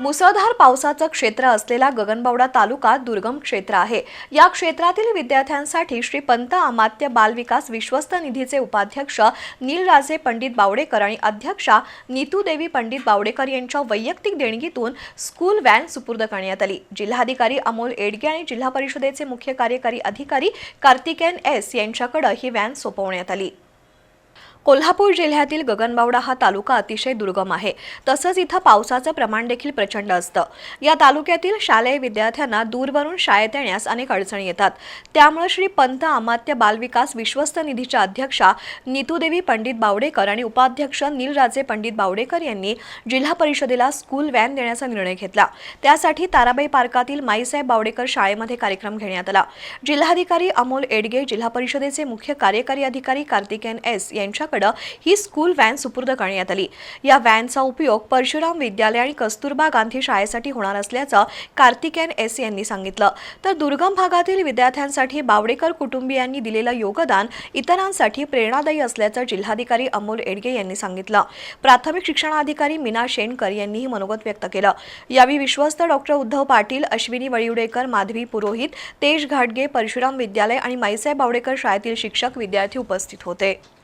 मुसळधार पावसाचं क्षेत्र असलेला गगनबावडा तालुका दुर्गम क्षेत्र आहे. या क्षेत्रातील विद्यार्थ्यांसाठी श्री पंत अमात्य बाल विकास विश्वस्त निधीचे उपाध्यक्ष नीलराजे पंडित बावडेकर आणि अध्यक्षा नीतू देवी पंडित बावडेकर यांच्या वैयक्तिक देणगीतून स्कूल व्हॅन सुपूर्द करण्यात आली. जिल्हाधिकारी अमोल एडगे आणि जिल्हा परिषदेचे मुख्य कार्यकारी अधिकारी कार्तिकेन एस यांच्याकडे ही व्हॅन सोपवण्यात आली. कोल्हापूर जिल्ह्यातील गगनबावडा हा तालुका अतिशय दुर्गम आहे. तसंच इथं पावसाचं प्रमाण देखील प्रचंड असतं. या तालुक्यातील शालेय विद्यार्थ्यांना दूरवरून शाळेत येण्यास अनेक अडचणी येतात. त्यामुळे श्री पंत अमात्य बालविकास विश्वस्त निधीच्या अध्यक्षा नीतूदेवी पंडित बावडेकर आणि उपाध्यक्ष नीलराजे पंडित बावडेकर यांनी जिल्हा परिषदेला स्कूल व्हॅन देण्याचा निर्णय घेतला. त्यासाठी ताराबाई पार्कातील माईसाहेब बावडेकर शाळेमध्ये कार्यक्रम घेण्यात आला. जिल्हाधिकारी अमोल एडगे जिल्हा परिषदेचे मुख्य कार्यकारी अधिकारी कार्तिकेन एस यांच्याकडे ही स्कूल व्हॅन सुपूर्द करण्यात आली. या व्हॅनचा उपयोग परशुराम विद्यालय आणि कस्तुरबा गांधी शाळेसाठी होणार असल्याचं कार्तिकेन एस यांनी सांगितलं. तर दुर्गम भागातील विद्यार्थ्यांसाठी बावडेकर कुटुंबियांनी दिलेलं योगदान इतरांसाठी प्रेरणादायी असल्याचं जिल्हाधिकारी अमोल एडगे यांनी सांगितलं. प्राथमिक शिक्षणाधिकारी मीना शेणकर यांनीही मनोगत व्यक्त केलं. यावेळी विश्वस्त डॉक्टर उद्धव पाटील अश्विनी वळिवडेकर माधवी पुरोहित तेज घाटगे परशुराम विद्यालय आणि माईसाहेब बावडेकर शाळेतील शिक्षक विद्यार्थी उपस्थित होते.